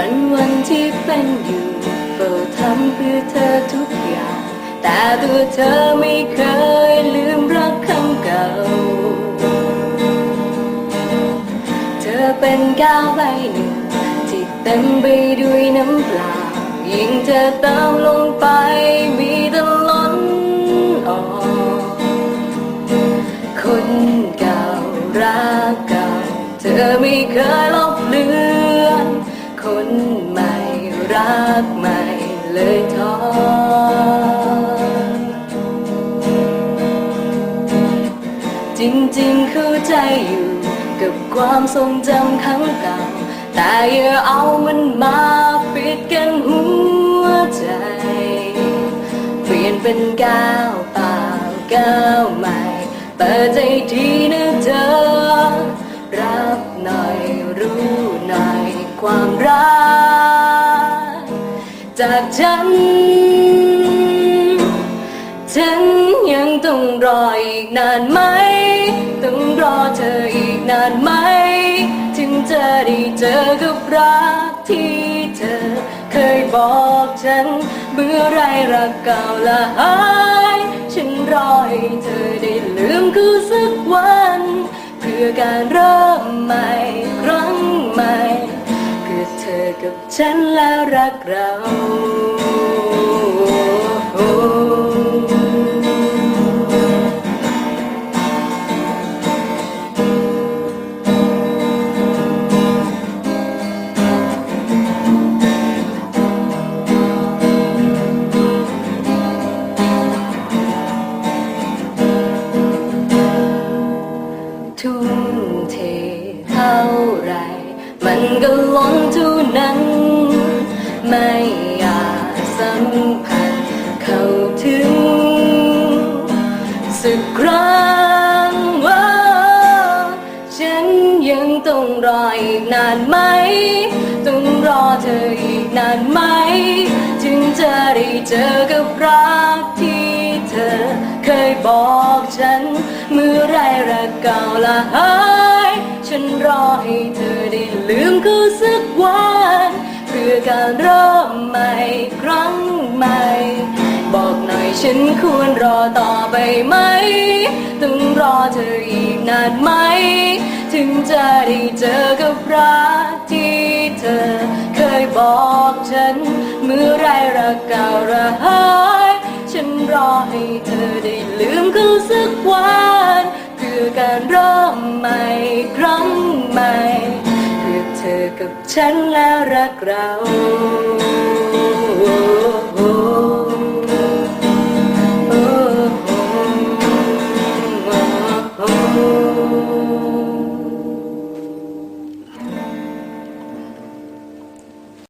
วันวันที่เป็นอยู่เฝ้าทำเพื่อเธอทุกอย่าง แต่ตัวเธอไม่เคยลืมรักคำเก่า เธอเป็นก้าวใบหนึ่งที่เต็มไปด้วยน้ำเปล่ายิ่งเธอเติมลงไปมีแต่ล้นออกคนเก่ารักเก่า เธอไม่เคยลบเลือน คนใหม่รักใหม่เลยท้อจริงๆเข้าใจอยู่กับความทรงจำครั้งเก่า แต่อย่าเอามันมาปิดกันหัวใจ เปลี่ยนเป็นก้าวเปล่าก้าวใหม่เปิดใจทีนะเธอ ความรัก จากฉัน ฉันยังต้องรออีกนานไหม ต้องรอเธออีกนานไหม ถึงจะได้เจอกับรักที่เธอ เคยบอกฉันเมื่อไรรักเก่าละหายฉันรอให้เธอได้ลืมกูสักวัน เพื่อการเริ่มใหม่ กับฉันแล้วรักเราทุ่มเทเท่าไร มันก็ล้นเท่านั้น ไม่อยาจสัมผัสเข้าถึงสักครั้งว่าฉันยังต้องรออีกนานไหม ต้องรอเธออีกนานไหม ถึงจะได้เจอกับรักที่เธอเคยบอกฉัน เมื่อไรรักเก่าละหาย นรอให้เธอได้ลืมเขาสักวัน เพื่อการเริ่มใหม่ครั้งใหม่ บอกหน่อยฉันควรรอต่อไปไหมต้องรอเธออีกนานไหม ถึงจะได้เจอกับรักที่เธอ เคยบอกฉัน เมื่อไรรักเก่าระหายฉันรอให้เธอได้ลืมเขาสักวันเพื่อการเริ่มใหม่ ฉันแล้วรักเราโอ้